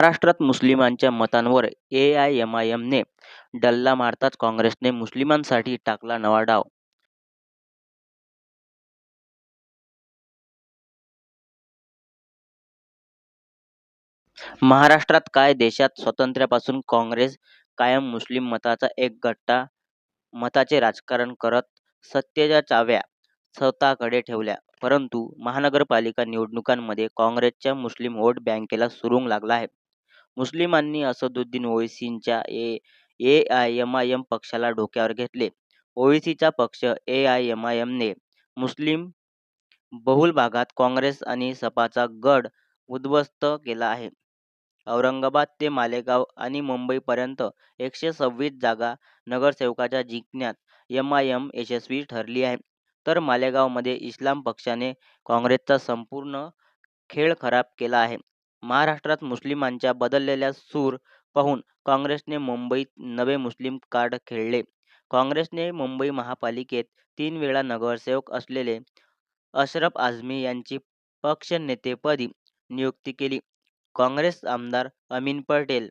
महाराष्ट्रात मुस्लिमांच्या मतांवर ए आय एम आय एमने डल्ला मारताच काँग्रेसने मुस्लिमांसाठी टाकला नवा डाव. महाराष्ट्रात काय? देशात स्वातंत्र्यापासून काँग्रेस कायम मुस्लिम मताचा एक गट्टा मताचे राजकारण करत सत्तेच्या चाव्या स्वतःकडे ठेवल्या. परंतु महानगरपालिका निवडणुकांमध्ये काँग्रेसच्या मुस्लिम वोट बँकेला सुरूंग लागला आहे. मुस्लिमांनी असदुद्दीन ओइसींच्या ए ए आय एमआयएम पक्षाला डोक्यावर घेतले. ओवेसीचा पक्ष एआयएमआयएमने मुस्लिम बहुल भागात काँग्रेस आणि सपाचा गड उद्ध्वस्त केला आहे. औरंगाबाद ते मालेगाव आणि मुंबईपर्यंत एकशे सव्वीस जागा नगरसेवकाच्या जिंकण्यात यम आय एम यशस्वी ठरली आहे. तर मालेगावमध्ये इस्लाम पक्षाने काँग्रेसचा संपूर्ण खेळ खराब केला आहे. महाराष्ट्रात मुस्लिमांच्या बदललेल्या सूर पाहून काँग्रेसने मुंबईत नवे मुस्लिम कार्ड खेळले. काँग्रेसने मुंबई महापालिकेत तीन वेळा नगरसेवक असलेले अशरफ आझमी यांची पक्षनेतेपदी नियुक्ती केली. काँग्रेस आमदार अमीन पटेल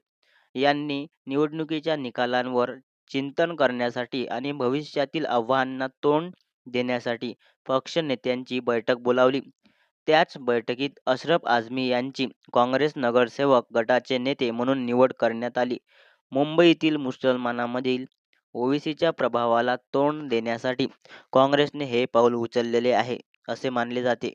यांनी निवडणुकीच्या निकालांवर चिंतन करण्यासाठी आणि भविष्यातील आव्हानांना तोंड देण्यासाठी पक्षनेत्यांची बैठक बोलावली. त्याच बैठकीत अशरफ आझमी यांची काँग्रेस नगरसेवक गटाचे नेते म्हणून निवड करण्यात आली. मुंबईतील मुसलमानांमधील ओबीसीच्या प्रभावाला तोंड देण्यासाठी काँग्रेसने हे पाऊल उचललेले आहे असे मानले जाते.